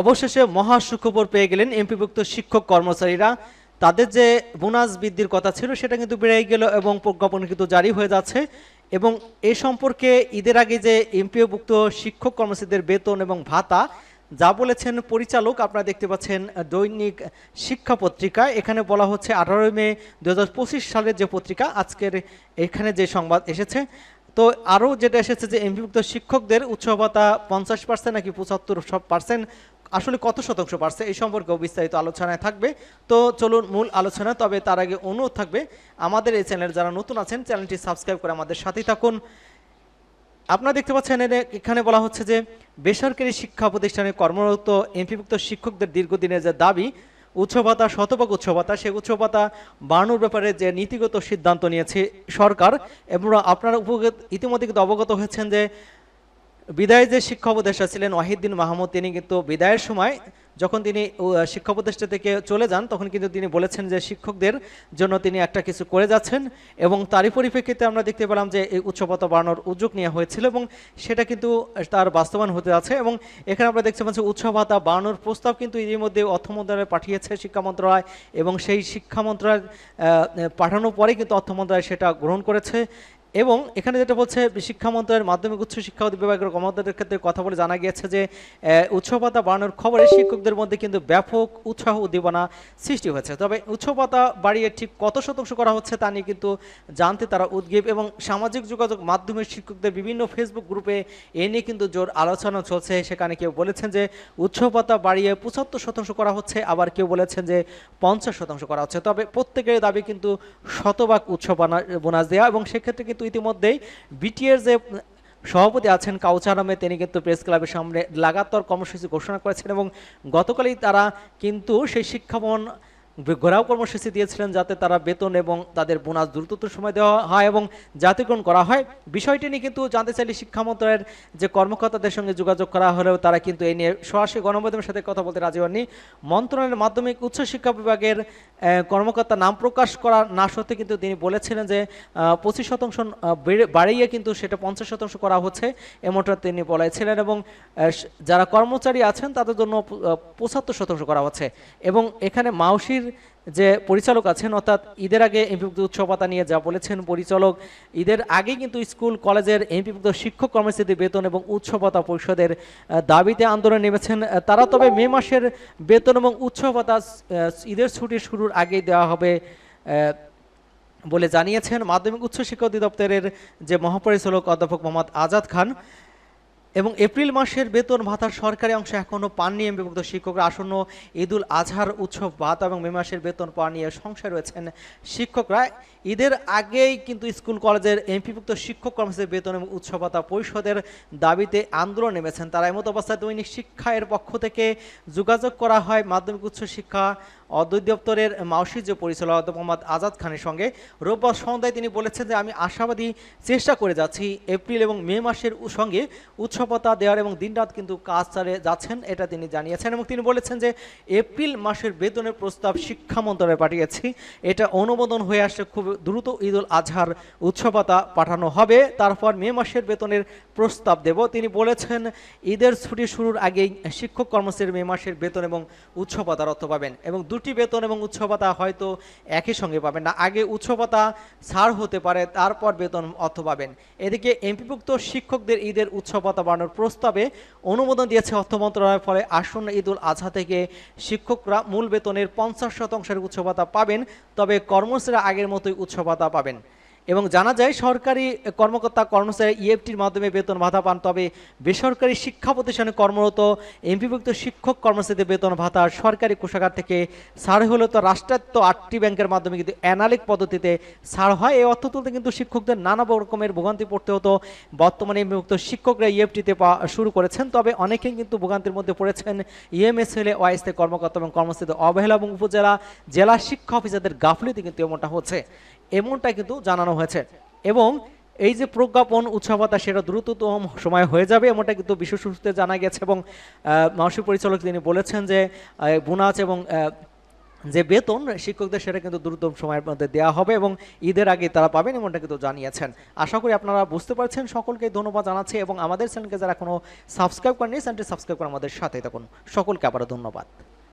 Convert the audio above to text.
অবশেষে মহা সুখবর পেয়ে গেলেন এমপিভুক্ত শিক্ষক কর্মচারীরা। তাদের যে বোনাস বৃদ্ধির কথা ছিল সেটা কিন্তু বেড়ে গেল এবং প্রজ্ঞাপন কিন্তু জারি হয়ে যাচ্ছে। এবং এ সম্পর্কে ঈদের আগে যে এমপিওভুক্ত শিক্ষক কর্মচারীদের বেতন এবং ভাতা, যা বলেছেন পরিচালক, আপনারা দেখতে পাচ্ছেন দৈনিক শিক্ষা পত্রিকা। এখানে বলা হচ্ছে আঠারোই মে দু হাজার পঁচিশ সালের যে পত্রিকা, আজকের এখানে যে সংবাদ এসেছে। তো আরও যেটা এসেছে যে এমপিভুক্ত শিক্ষকদের উৎসব ভাতা পঞ্চাশ পার্সেন্ট নাকি পঁচাত্তর সব পার্সেন্ট আসলে কত শতাংশ পারছে এই সম্পর্কেও বিস্তারিত আলোচনায় থাকবে। তো চলুন মূল আলোচনা, তবে তার আগে অনুরোধ থাকবে, আমাদের এই চ্যানেল যারা নতুন আছেন, চ্যানেলটি সাবস্ক্রাইব করে আমাদের সাথেই থাকুন। আপনারা দেখতে পাচ্ছেন এখানে বলা হচ্ছে যে, বেসরকারি শিক্ষা প্রতিষ্ঠানে কর্মরত এমপিভুক্ত শিক্ষকদের দীর্ঘদিনের যে দাবি উৎস ভাতা শতভাগ উৎস ভাতা সেই উৎস ভাতা বাড়ানোর ব্যাপারে যে নীতিগত সিদ্ধান্ত নিয়েছে সরকার, এবং আপনারা উপগত ইতিমধ্যে কিন্তু অবগত হয়েছেন যে বিদায় যে শিক্ষা উপদেষ্টা ছিলেন ওয়াহিদ্দিন মাহমুদ, তিনি কিন্তু বিদায়ের সময় যখন তিনি শিক্ষা উপদেষ্টা থেকে চলে যান, তখন কিন্তু তিনি বলেছেন যে শিক্ষকদের জন্য তিনি একটা কিছু করে যাচ্ছেন এবং তারই পরিপ্রেক্ষিতে আমরা দেখতে পেলাম যে এই উচ্চপতা বাড়ানোর উদ্যোগ নেওয়া হয়েছিল এবং সেটা কিন্তু তার বাস্তবায়ন হতে আছে এবং এখানে আমরা দেখতে পাচ্ছি উৎস ভাতা বাড়ানোর প্রস্তাব কিন্তু ইতিমধ্যে অর্থ মন্ত্রণালয়ে পাঠিয়েছে শিক্ষা মন্ত্রণালয় এবং সেই শিক্ষা মন্ত্রণালয় পাঠানোর পরে কিন্তু অর্থ মন্ত্রণালয় সেটা গ্রহণ করেছে। এবং এখানে যেটা বলছে শিক্ষা মাধ্যমিক উচ্চ শিক্ষা বিভাগের কর্মকর্তাদের ক্ষেত্রে কথা বলে জানা গিয়েছে যে আহ, উৎসব ভাতা বাড়ানোর খবরে শিক্ষকদের মধ্যে কিন্তু ব্যাপক উৎসাহ উদ্দীপনা সৃষ্টি হয়েছে। তবে উৎসব ভাতা বাড়িয়ে ঠিক কত শতাংশ করা হচ্ছে তা নিয়ে কিন্তু জানতে তারা উদ্গীব এবং সামাজিক যোগাযোগ মাধ্যমের শিক্ষকদের বিভিন্ন ফেসবুক গ্রুপে এ নিয়ে কিন্তু জোর আলোচনা চলছে। সেখানে কেউ বলেছেন যে উৎসব ভাতা বাড়িয়ে পঁচাত্তর শতাংশ করা হচ্ছে আবার কেউ বলেছেন যে পঞ্চাশ শতাংশ করা হচ্ছে। তবে প্রত্যেকের দাবি কিন্তু শতভাগ উৎসব বোনাস দেওয়া এবং সেক্ষেত্রে কিন্তু ইতিমধ্যেই বিটিএর যে সভাপতি আছেন কাউচারামে, তিনি কিন্তু প্রেস ক্লাবের সামনে লাগাতার কর্মসূচি ঘোষণা করেছেন এবং গতকালই তারা কিন্তু সেই শিক্ষা শিক্ষাভবন ঘোরাও কর্মসূচি দিয়েছিলেন যাতে তারা বেতন এবং তাদের বোনাস দ্রুততর সময় দেওয়া হয় এবং জাতিগ্রহণ করা হয়। বিষয়টি নিয়ে কিন্তু জানতে চাইলে শিক্ষা মন্ত্রণালয়ের যে কর্মকর্তাদের সঙ্গে যোগাযোগ করা হলেও তারা কিন্তু এই নিয়ে সরাসরি গণমাধ্যমের সাথে কথা বলতে রাজি হননি। মন্ত্রণালয়ের মাধ্যমিক উচ্চ শিক্ষা বিভাগের কর্মকর্তা নাম প্রকাশ করা না সত্ত্বে কিন্তু তিনি বলেছিলেন যে পঁচিশ শতাংশ বেড়ে- বাড়িয়ে কিন্তু সেটা পঞ্চাশ শতাংশ করা হচ্ছে এমনটা তিনি বলেছিলেন এবং যারা কর্মচারী আছেন তাদের জন্য পঁচাত্তর শতাংশ করা হচ্ছে এবং এখানে মাউসির যে পরিচালক আছেন, অর্থাৎ ঈদের আগে এমপিভুক্ত উৎসবতা নিয়ে যা বলেছেন পরিচালক, ঈদের আগে কিন্তু স্কুল, কলেজের এমপিভুক্ত শিক্ষক কর্মচারীদের বেতন এবং উৎসবতা পরিষদের দাবিতে আন্দোলনে নেমেছেন। তারা তবে মে মাসের বেতন এবং উৎসবতা ঈদের ছুটি শুরুর আগেই দেওয়া হবে বলে জানিয়েছেন। মাধ্যমিক উচ্চ শিক্ষা অধিদপ্তরের যে মহাপরিচালক অধ্যাপক মোহাম্মদ আজাদ খান এবং এপ্রিল মাসের বেতন ভাতার সরকারি অংশ এখনও পাননি এমবিভুক্ত শিক্ষকরা। আসন্ন ঈদুল আজহার উৎসব ভাতা এবং মে মাসের বেতন পাওয়া নিয়ে সংশয় রয়েছেন শিক্ষকরা। ঈদের আগেই কিন্তু স্কুল কলেজের এমপিভুক্ত শিক্ষক কর্মচারীর বেতন এবং উৎসব ভাতা পরিষদের দাবিতে আন্দোলন নেমেছেন। তারা এমত অবস্থায় দৈনিক শিক্ষা এর পক্ষ থেকে যোগাযোগ করা হয়। মাধ্যমিক উচ্চ শিক্ষা অধিদপ্তরের মাউসি যে পরিচালক অধ্যাপক মোহাম্মদ আজাদ খানের সঙ্গে রোববার সন্ধ্যায় তিনি বলেছেন যে, আমি আশাবাদী চেষ্টা করে যাচ্ছি। এপ্রিল এবং মে মাসের সঙ্গে উৎসবতা দেওয়ার এবং দিনরাত কিন্তু কাজ চালিয়ে যাচ্ছেন। এটা তিনি জানিয়েছেন এবং তিনি বলেছেন যে, এপ্রিল মাসের বেতনের প্রস্তাব শিক্ষা মন্ত্রণালয়ে পাঠিয়েছি। এটা অনুমোদন হয়ে আসলে খুব দ্রুত ঈদ উল আজহার উৎসবতা পাঠানো হবে। তারপর মে মাসের বেতনের প্রস্তাব দেব। তিনি বলেছেন, ঈদের ছুটি শুরুর আগেই শিক্ষক কর্মচারীর মে মাসের বেতন এবং উৎসবতার অর্থ পাবেন। এবং দুটি বেতন এবং উৎসবতা হয়তো একই সঙ্গে পাবেন না। আগে উৎসবতা ছাড় হতে পারে, তারপর বেতন অর্থ পাবেন এদিকে এমপিভুক্ত শিক্ষকদের ঈদের উৎসবতা বাড়ানোর প্রস্তাবে অনুমোদন দিয়েছে অর্থ মন্ত্রণালয়ের ফলে আসন্ন ঈদুল আজহা থেকে শিক্ষকরা মূল বেতনের পঞ্চাশ শতাংশের উৎসবতা পাবেন, তবে কর্মচারীরা আগের মতোই উৎসবতা পাবেন। এবং জানা যায় সরকারি কর্মকর্তা কর্মচারী ইএফটির মাধ্যমে বেতন ভাতা পান, তবে বেসরকারি শিক্ষা প্রতিষ্ঠানে কর্মরত এমপিভুক্ত শিক্ষক কর্মচারীদের বেতন ভাতা সরকারি কোষাগার থেকে ছাড় হলেও তো রাষ্ট্রায়ত্ত আটটি ব্যাংকের মাধ্যমে কিন্তু অ্যানালিক পদ্ধতিতে ছাড় হয়। এই অর্থ তুলতে কিন্তু শিক্ষকদের নানা রকমের ভোগান্তি পড়তে হতো। বর্তমানে এমপিভুক্ত শিক্ষকরা ইএফটিতে শুরু করেছেন, তবে অনেকেই কিন্তু ভোগান্তির মধ্যে পড়েছেন। ইএমএসএল এ ওয়াইসতে কর্মকর্তা এবং কর্মচারীদের অবহেলা এবং উপজেলা জেলা শিক্ষা অফিসারদের গাফলিতে কিন্তু এমনটা হচ্ছে। এমনটা কিন্তু জানানো হয়েছে। এবং এই যে প্রজ্ঞাপন উৎসবতা, সেটা দ্রুততম সময় হয়ে যাবে এমনটা কিন্তু বিশ্ব সূত্রে জানা গেছে এবং মাসিক পরিচালক তিনি বলেছেন যে বোনাস এবং যে বেতন শিক্ষকদের, সেটা কিন্তু দ্রুততম সময়ের মধ্যে দেওয়া হবে এবং ঈদের আগে তারা পাবেন এমনটা কিন্তু জানিয়েছেন। আশা করি আপনারা বুঝতে পারছেন। সকলকে ধন্যবাদ জানাচ্ছি এবং আমাদের চ্যানেলকে যারা কোনো সাবস্ক্রাইব করেনি চ্যানেলটি সাবস্ক্রাইব করে আমাদের সাথে থাকুন। সকলকে আবারও ধন্যবাদ।